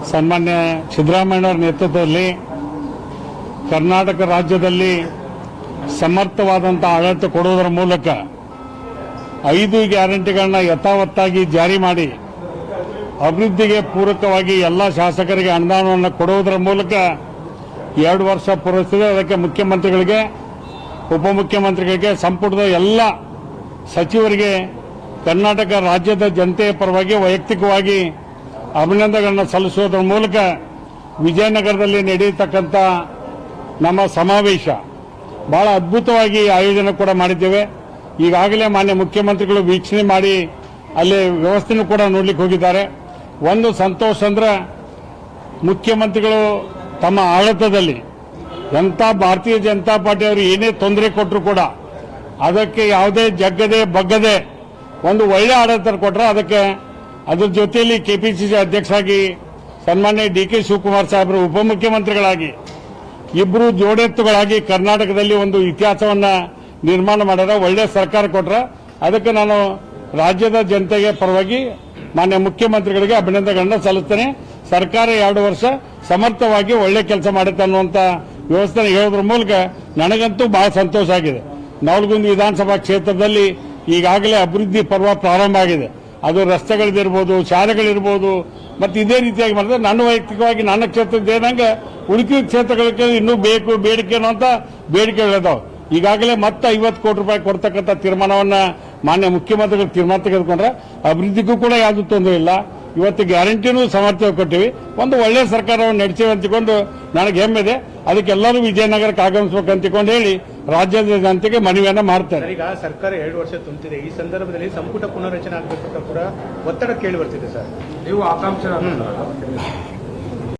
ಸನ್ಮಾನ್ಯ ಸಿದ್ದರಾಮಯ್ಯನವರ ನೇತೃತ್ವದಲ್ಲಿ ಕರ್ನಾಟಕ ರಾಜ್ಯದಲ್ಲಿ ಸಮರ್ಥವಾದಂಥ ಆಡಳಿತ ಕೊಡುವುದರ ಮೂಲಕ ಐದು ಗ್ಯಾರಂಟಿಗಳನ್ನ ಯಥಾವತ್ತಾಗಿ ಜಾರಿ ಮಾಡಿ ಅಭಿವೃದ್ಧಿಗೆ ಪೂರಕವಾಗಿ ಎಲ್ಲ ಶಾಸಕರಿಗೆ ಅನುದಾನವನ್ನು ಕೊಡುವುದರ ಮೂಲಕ ಎರಡು ವರ್ಷ ಪೂರೈಸಿದೆ. ಅದಕ್ಕೆ ಮುಖ್ಯಮಂತ್ರಿಗಳಿಗೆ, ಉಪಮುಖ್ಯಮಂತ್ರಿಗಳಿಗೆ, ಸಂಪುಟದ ಎಲ್ಲ ಸಚಿವರಿಗೆ ಕರ್ನಾಟಕ ರಾಜ್ಯದ ಜನತೆಯ ಪರವಾಗಿ ವೈಯಕ್ತಿಕವಾಗಿ ಅಭಿನಂದನೆಗಳನ್ನು ಸಲ್ಲಿಸುವುದರ ಮೂಲಕ ವಿಜಯನಗರದಲ್ಲಿ ನಡೆಯತಕ್ಕಂಥ ನಮ್ಮ ಸಮಾವೇಶ ಬಹಳ ಅದ್ಭುತವಾಗಿ ಆಯೋಜನೆ ಕೂಡ ಮಾಡಿದ್ದೇವೆ. ಈಗಾಗಲೇ ಮಾನ್ಯ ಮುಖ್ಯಮಂತ್ರಿಗಳು ವೀಕ್ಷಣೆ ಮಾಡಿ ಅಲ್ಲಿ ವ್ಯವಸ್ಥೆನೂ ಕೂಡ ನೋಡ್ಲಿಕ್ಕೆ ಹೋಗಿದ್ದಾರೆ. ಒಂದು ಸಂತೋಷ ಅಂದ್ರೆ ಮುಖ್ಯಮಂತ್ರಿಗಳು ತಮ್ಮ ಆಡಳಿತದಲ್ಲಿ ಎಂಥ ಭಾರತೀಯ ಜನತಾ ಪಾರ್ಟಿ ಅವರು ಏನೇ ತೊಂದರೆ ಕೊಟ್ಟರು ಕೂಡ ಅದಕ್ಕೆ ಯಾವುದೇ ಜಗ್ಗದೆ ಬಗ್ಗದೆ ಒಂದು ಒಳ್ಳೆ ಆಡಳಿತ ಕೊಟ್ಟರೆ ಅದಕ್ಕೆ ಅದ್ರ ಜೊತೆಯಲ್ಲಿ ಕೆಪಿಸಿಸಿ ಅಧ್ಯಕ್ಷರಾಗಿ ಸನ್ಮಾನ್ಯ ಡಿ ಕೆ ಶಿವಕುಮಾರ್ ಸಾಹೇಬರು ಉಪಮುಖ್ಯಮಂತ್ರಿಗಳಾಗಿ ಇಬ್ಬರು ಜೋಡೆತ್ತುಗಳಾಗಿ ಕರ್ನಾಟಕದಲ್ಲಿ ಒಂದು ಇತಿಹಾಸವನ್ನ ನಿರ್ಮಾಣ ಮಾಡ್ಯಾರ. ಒಳ್ಳೆ ಸರ್ಕಾರ ಕೊಟ್ರ ಅದಕ್ಕೆ ನಾನು ರಾಜ್ಯದ ಜನತೆಗೆ ಪರವಾಗಿ ಮಾನ್ಯ ಮುಖ್ಯಮಂತ್ರಿಗಳಿಗೆ ಅಭಿನಂದನೆಗಳನ್ನ ಸಲ್ಲಿಸ್ತೇನೆ. ಸರ್ಕಾರ ಎರಡು ವರ್ಷ ಸಮರ್ಥವಾಗಿ ಒಳ್ಳೆ ಕೆಲಸ ಮಾಡುತ್ತೆ ಅನ್ನುವಂತ ವ್ಯವಸ್ಥೆ ಹೇಳೋದ್ರ ಮೂಲಕ ನನಗಂತೂ ಬಹಳ ಸಂತೋಷ ಆಗಿದೆ. ನವಲಗುಂದ ವಿಧಾನಸಭಾ ಕ್ಷೇತ್ರದಲ್ಲಿ ಈಗಾಗಲೇ ಅಭಿವೃದ್ಧಿ ಪರ್ವ ಪ್ರಾರಂಭ ಆಗಿದೆ. ಅದು ರಸ್ತೆಗಳಿರ್ಬೋದು, ಶಾಲೆಗಳಿರ್ಬೋದು, ಮತ್ತೆ ಇದೇ ರೀತಿಯಾಗಿ ಮಾಡಿದ್ರೆ ನನ್ನ ವೈಯಕ್ತಿಕವಾಗಿ ನನ್ನ ಕ್ಷೇತ್ರದ ಏನಂಗೆ ಉಳಿಕೆ ಕ್ಷೇತ್ರಗಳಿಗೆ ಇನ್ನೂ ಬೇಕು, ಬೇಡಿಕೆ ಅನ್ನುವಂತ ಬೇಡಿಕೆಗಳಿದಾವೆ ಈಗಾಗಲೇ ಮತ್ತೆ ಐವತ್ತು ಕೋಟಿ ರೂಪಾಯಿ ಕೊಡ್ತಕ್ಕಂಥ ತೀರ್ಮಾನವನ್ನ ಮಾನ್ಯ ಮುಖ್ಯಮಂತ್ರಿಗಳು ತೀರ್ಮಾನ ತೆಗೆದುಕೊಂಡ್ರೆ ಅಭಿವೃದ್ಧಿಗೂ ಕೂಡ ಯಾವುದೂ ತೊಂದರೆ ಇಲ್ಲ. ಇವತ್ತು ಗ್ಯಾರಂಟಿನೂ ಸಮರ್ಥ ಕೊಟ್ಟಿವಿ. ಒಂದು ಒಳ್ಳೆಯ ಸರ್ಕಾರವನ್ನು ನಡೆಸಿವೆ ಅಂತಿಕೊಂಡು ನನಗೆ ಹೆಮ್ಮೆದೆ. ಅದಕ್ಕೆ ಅದಕ್ಕೆಲ್ಲರೂ ವಿಜಯನಗರಕ್ಕೆ ಆಗಮಿಸಬೇಕು ಅಂತಿಕೊಂಡು ಹೇಳಿ ರಾಜ್ಯದ ಜನತೆಗೆ ಮನವಿಯನ್ನು ಮಾಡ್ತಾರೆ ಈಗ ಸರ್ಕಾರ ಎರಡು ವರ್ಷ ತುಂಬಿದೆ ಈ ಸಂದರ್ಭದಲ್ಲಿ ಸಂಪುಟ ಪುನರ್ರಚನೆ ಆಗಬೇಕು ಅಂತ ಕೂಡ ಒತ್ತಡ ಕೇಳಿ ಬರ್ತಿದೆ ಸರ್. ನೀವು ಆಕಾಂಕ್ಷ